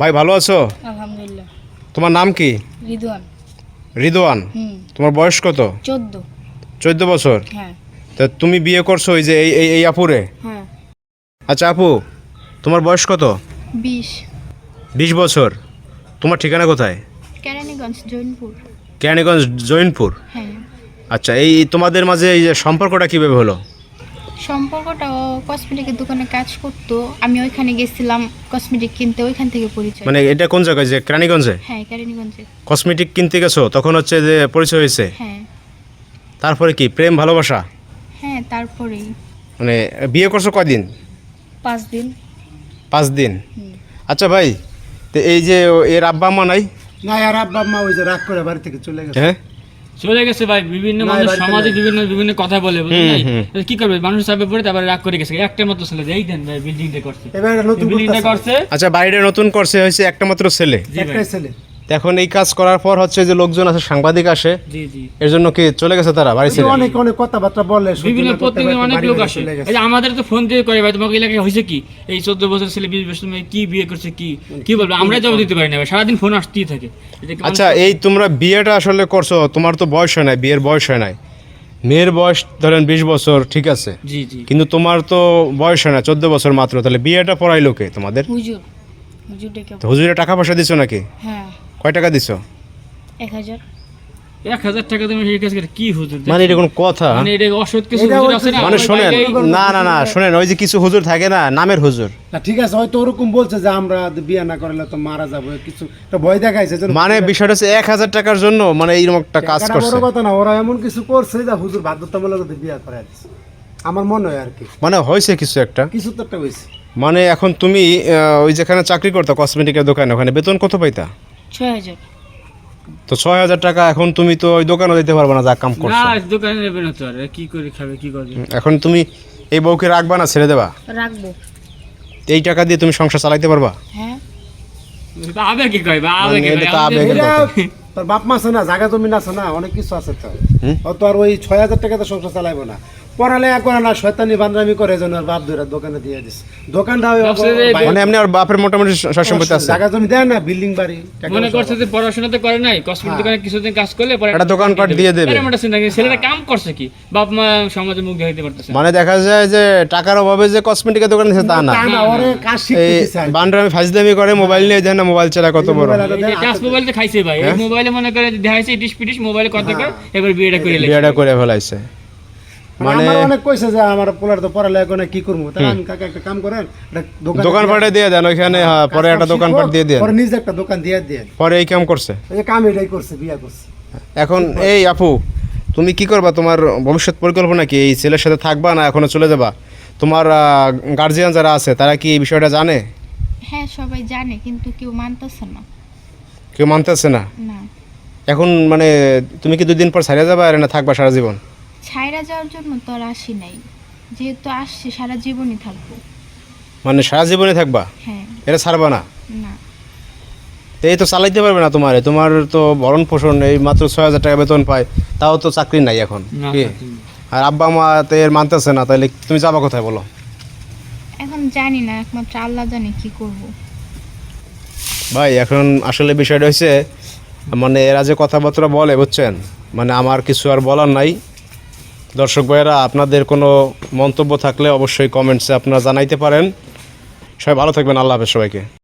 ভাই ভালো আছো? আলহামদুলিল্লাহ। তোমার নাম কি? রিদওয়ান। রিদওয়ান? তোমার বয়স কত? চোদ্দ। চোদ্দ বছর? হ্যাঁ। তা তুমি বিয়ে করছ ওই যে এই এই এই আপুরে? হ্যাঁ। আচ্ছা আপু তোমার বয়স কত? বিশ। বিশ বছর। তোমার ঠিকানা কোথায়? কেরানীগঞ্জ জৈনপুর। কেরানীগঞ্জ জৈনপুর? হ্যাঁ। আচ্ছা এই তোমাদের মাঝে এই যে সম্পর্কটা কীভাবে হলো? সম্পর্কটা কসমেটিকের দোকানে কাজ করতো আমি ওইখানে গেছিলাম কসমেটিক কিনতে ওইখান থেকে পরিচয়। মানে এটা কোন জায়গায়? যে কেরানীগঞ্জে? হ্যাঁ কেরানীগঞ্জে। কসমেটিক কিনতে গেছো তখন হচ্ছে যে পরিচয় হয়েছে? হ্যাঁ। তারপরে কি? প্রেম ভালোবাসা? হ্যাঁ তারপরেই। মানে বিয়ে করছ কদিন পাঁচ দিন। পাঁচ দিন? আচ্ছা ভাই তো এই যে এর আব্বা আম্মা নাই? না আর আব্বা মা ওই যে রাগ করে বাড়ি থেকে চলে গেছে। হ্যাঁ? চলে গেছে ভাই বিভিন্ন মানুষ সমাজে বিভিন্ন বিভিন্ন কথা বলে। তো কি করবে? মানুষ চাপে পড়ে তারপরে রাগ করে গেছে। একটা মাত্র ছেলে এই দেন ভাই বিল্ডিংটা করছে। এবার নতুন বিল্ডিংটা করছে। আচ্ছা বাইরে নতুন করছে হয়েছে একটা মাত্র ছেলে। একটাই ছেলে। তো এখন এই কাজ করার পর হচ্ছে যে লোকজন আছে সাংবাদিক আসে জি জি। এর জন্য কি চলে গেছে তারা বাড়ি ছেড়ে? অনেক অনেক কথাবার্তা বলে বিভিন্ন না প্রত্যেকদিন অনেক লোক আসে। এই যে আমাদের তো ফোন দিয়ে করে ভাই তোমাকে এলাকায় হয়েছে কি? এই চোদ্দ বছর ছেলে বিশ বছর মেয়ে কি বিয়ে করছে কি? কি বলব? আমরা জবাব দিতে পারি না ভাই সারাদিন ফোন আসতেই থাকে। আচ্ছা এই তোমরা বিয়েটা আসলে করছ তোমার তো বয়স হয় নাই বিয়ের বয়স হয় নাই। মেয়ের বয়স ধরেন বিশ বছর ঠিক আছে? জি জি। কিন্তু তোমার তো বয়স হয় না চোদ্দ বছর মাত্র তাহলে বিয়েটা পড়াই লোকে তোমাদের? হুজুর হুজুর হুজুরে টাকা পয়সা দিছো নাকি? হ্যাঁ। কয় টাকা দিছো? এক হাজার। এক হাজার টাকা তুমি সেই কাজ করে কি হুজুর মানে এটা কোনো কথা? মানে এটা অসৎ কিছু হুজুর আছে না? মানে শোনেন না না না শোনেন ওই যে কিছু হুজুর থাকে না নামের হুজুর। না ঠিক আছে হয়তো ওরকম বলছে যে আমরা বিয়ে না করলে তো মারা যাব কিছু একটা ভয় দেখাইছে মানে বিষয়টা হচ্ছে এক হাজার টাকার জন্য মানে এইরকম একটা কাজ করছে। বড় কথা না ওরা এমন কিছু করছে যে হুজুর বাধ্যতামূলক বিয়ে করে দিচ্ছে আমার মনে হয় আর কি। মানে হয়েছে কিছু একটা? কিছু তো একটা হয়েছে। মানে এখন তুমি আহ, ওই যেখানে চাকরি করতো কসমেটিকের দোকানে ওখানে বেতন কত পাইতা? ছয় হাজার। তো ছয় হাজার টাকা এখন তুমি তো ওই দোকানে দিতে পারবে না যা কাম না দোকানে নেবে না তো আর কি করে খাবে কি করবে? এখন তুমি এই বউকে রাখবা না ছেড়ে দেবা? রাখব। এই টাকা দিয়ে তুমি সংসার চালাইতে পারবা? হ্যাঁ। আবে কি কয় আবে মানে কি। তোর বাপ মা আছে না জায়গা জমিন আছে না অনেক কিছু আছে তো? তো আর ওই ছয় হাজার টাকা তো সংসার চালাইবো না। পড়ালেখা করে না শয়তানি বান্দামি করে যেন বাপ ধরে দোকানে দিয়ে দোকানটা ওই মানে এমনি আর বাপের মোটামুটি সম্পত্তি আছে। জায়গা জমি দেয় না বিল্ডিং বাড়ি মনে করছে যে পড়াশোনা তো করে নাই কসমেটিক দোকানে কিছুদিন কাজ করলে পরে একটা দোকানপাট দিয়ে দেবে। এরকম একটা চিন্তা কি, ছেলেটা কাম করছে কি? বাপ মা সমাজে মুখ দেখাইতে পারতেছে মানে দেখা যায় যে টাকার অভাবে যে কসমেটিকের দোকান দিচ্ছে তা না। ওরে কাজ শিখতে কি। বান্ডামি ফাজদামি করে মোবাইল নিয়ে দেয় না মোবাইল চালা কত বড়। মোবাইল এই টাচ মোবাইল তো খাইছে ভাই। হ্যাঁ? মোবাইলে মনে করে দেখাইছে ইটিস পিটিস মোবাইলে কথা কয় এবার বিয়েটা করে বিয়েটা করে ফেলাইছে। মানে মানে অনেক কইছে যে আমার পোলার তো পড়ালেখা করে কি করব? আমি কাকা একটা কাম করেন দোকান দোকান পাটে দিয়ে দেন ওইখানে হ্যাঁ, পরে একটা দোকান পাট দিয়ে দেন। পরে নিজে একটা দোকান দিয়ে দিয়ে পরে এই কাম করছে? এই কাম এটাই করছে বিয়া করছে। এখন এই আপু তুমি কি করবা? তোমার ভবিষ্যৎ পরিকল্পনা কি? এই ছেলের সাথে থাকবা না এখনও চলে যাবা? তোমার গার্জিয়ান যারা আছে তারা কি এই বিষয়টা জানে? হ্যাঁ সবাই জানে কিন্তু কেউ মানতেছে না। কেউ মানতেছে না? না। এখন মানে তুমি কি দুদিন পর ছাড়িয়ে যাবা আর না থাকবা সারা জীবন? ছাইরা যাওয়ার জন্য তো আর আসি নাই। যেহেতু আসছি সারা জীবনই থাকব। মানে সারা জীবনে থাকবা? হ্যাঁ। এটা ছাড়বা না? না। তো এই তো চালাইতে পারবে না তোমার। তোমার তো ভরণ পোষণ এই মাত্র ছয় হাজার টাকা বেতন পায় তাও তো চাকরি নাই এখন। না, কি? আর আব্বা মা তো এর মানতেছে না তাহলে তুমি যাবা কোথায় বলো? এখন জানি না একমাত্র আল্লাহ জানে কি করব। ভাই এখন আসলে বিষয়টা হচ্ছে মানে এরা যে কথাবার্তা বলে বুঝছেন? মানে আমার কিছু আর বলার নাই। দর্শক ভাইয়েরা, আপনাদের কোনো মন্তব্য থাকলে অবশ্যই কমেন্টসে আপনারা জানাইতে পারেন। সবাই ভালো থাকবেন, আল্লাহ হাফেজ সবাইকে।